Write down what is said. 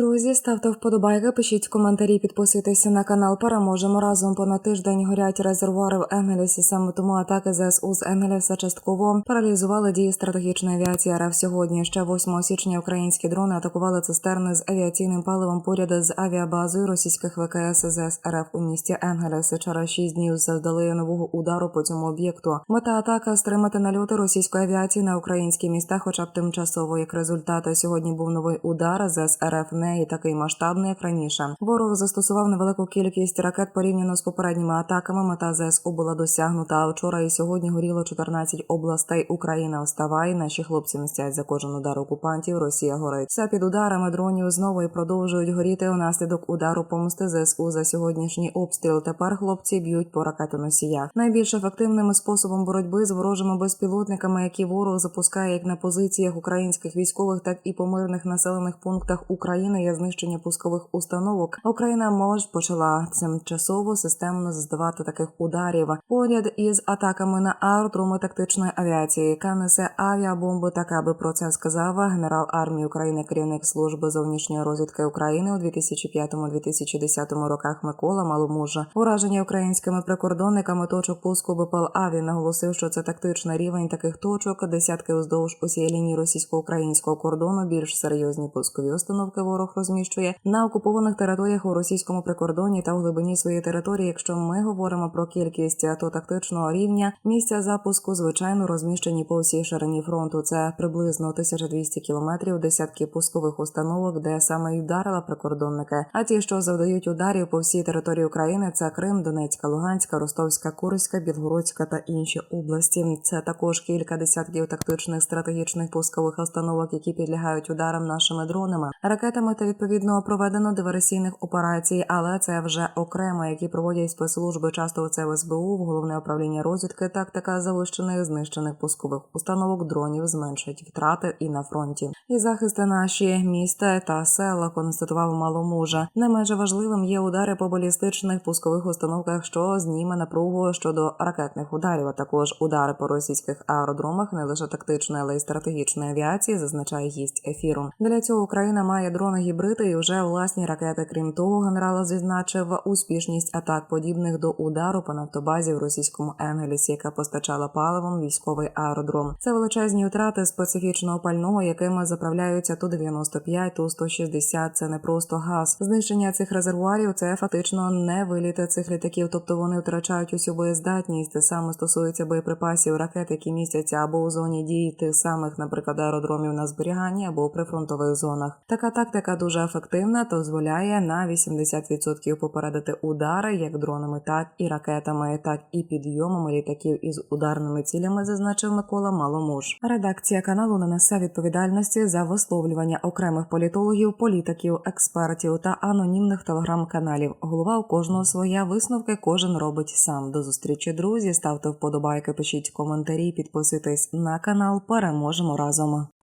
Друзі, ставте вподобайки, пишіть коментарі, підписуйтеся на канал. Переможемо разом. Понад тиждень горять резервуари в Енгелісі. Саме тому атаки ЗСУ з Енгеліса частково паралізували дії стратегічної авіації РФ сьогодні. Ще 8 січня українські дрони атакували цистерни з авіаційним паливом поряд з авіабазою російських ВКС ЗС РФ у місті Енгелес. Через 6 днів завдали нового удару по цьому об'єкту. Мета атака стримати нальоти російської авіації на українські міста, хоча б тимчасово. Як результат, сьогодні був новий удар ЗС РФ не і такий масштабний, як раніше. Ворог застосував невелику кількість ракет порівняно з попередніми атаками. Мета ЗСУ була досягнута. А вчора і сьогодні горіло 14 областей. Україна вставай. Наші хлопці мстять за кожен удар окупантів. Росія горить. Все під ударами дронів знову і продовжують горіти унаслідок удару помсти ЗСУ за сьогоднішній обстріл. Тепер хлопці б'ють по ракетоносіях. Найбільш ефективним способом боротьби з ворожими безпілотниками, які ворог запускає як на позиціях українських військових, так і по мирних населених пунктах України є знищення пускових установок. Україна може почала тимчасово системно заздавати таких ударів поряд із атаками на аеродроми тактичної авіації, яка несе авіабомби. Так аби про це сказав генерал армії України, керівник служби зовнішньої розвідки України у 2005-2010 роках Микола Маломужа. Ураження українськими прикордонниками точок пуску БПЛА він наголосив, що це тактичний рівень таких точок. Десятки уздовж усієї лінії російсько-українського кордону. Більш серйозні пускові установки ворог розміщує на окупованих територіях у російському прикордоні та у глибині своєї території. Якщо ми говоримо про кількість то тактичного рівня, місця запуску звичайно розміщені по всій ширині фронту. Це приблизно 1200 кілометрів, десятки пускових установок, де саме й вдарила прикордонники. А ті, що завдають ударів по всій території України, це Крим, Донецька, Луганська, Ростовська, Курська, Білгородська та інші області. Це також кілька десятків тактичних стратегічних пускових установок, які підлягають ударам нашими дронами, ракетами та відповідно проведено диверсійних операцій, але це вже окремо, які проводять спецслужби. Часто це в в головне управління розвідки, тактика залучених знищених пускових установок дронів зменшать втрати і на фронті. І захисти наші міста та села констатував маломужа. Не менше важливим є удари по балістичних пускових установках, що зніме напругу щодо ракетних ударів. А також удари по російських аеродромах, не лише тактичної, але й стратегічної авіації, зазначає гість ефіру. Для цього Україна має дрони гібриди і вже власні ракети. Крім того, генерал зазначив успішність атак подібних до удару по нафтобазі в російському Енгелісі, яка постачала паливом військовий аеродром. Це величезні втрати специфічного пального, якими заправляються ту 95 ту 160 Це не просто газ. Знищення цих резервуарів це фактично не виліти цих літаків, тобто вони втрачають усю боєздатність. Те саме стосується боєприпасів ракет, які містяться або у зоні дії тих самих, наприклад, аеродромів на зберіганні або у прифронтових зонах. Така тактика дуже ефективна, дозволяє на 80% попередити удари як дронами, так і ракетами, так і підйомами літаків із ударними цілями, зазначив Микола Маломуж. Редакція каналу не несе відповідальності за висловлювання окремих політологів, політиків, експертів та анонімних телеграм-каналів. Голова у кожного своя висновки кожен робить сам. До зустрічі, друзі. Ставте вподобайки, пишіть коментарі, підписуйтесь на канал. Переможемо разом.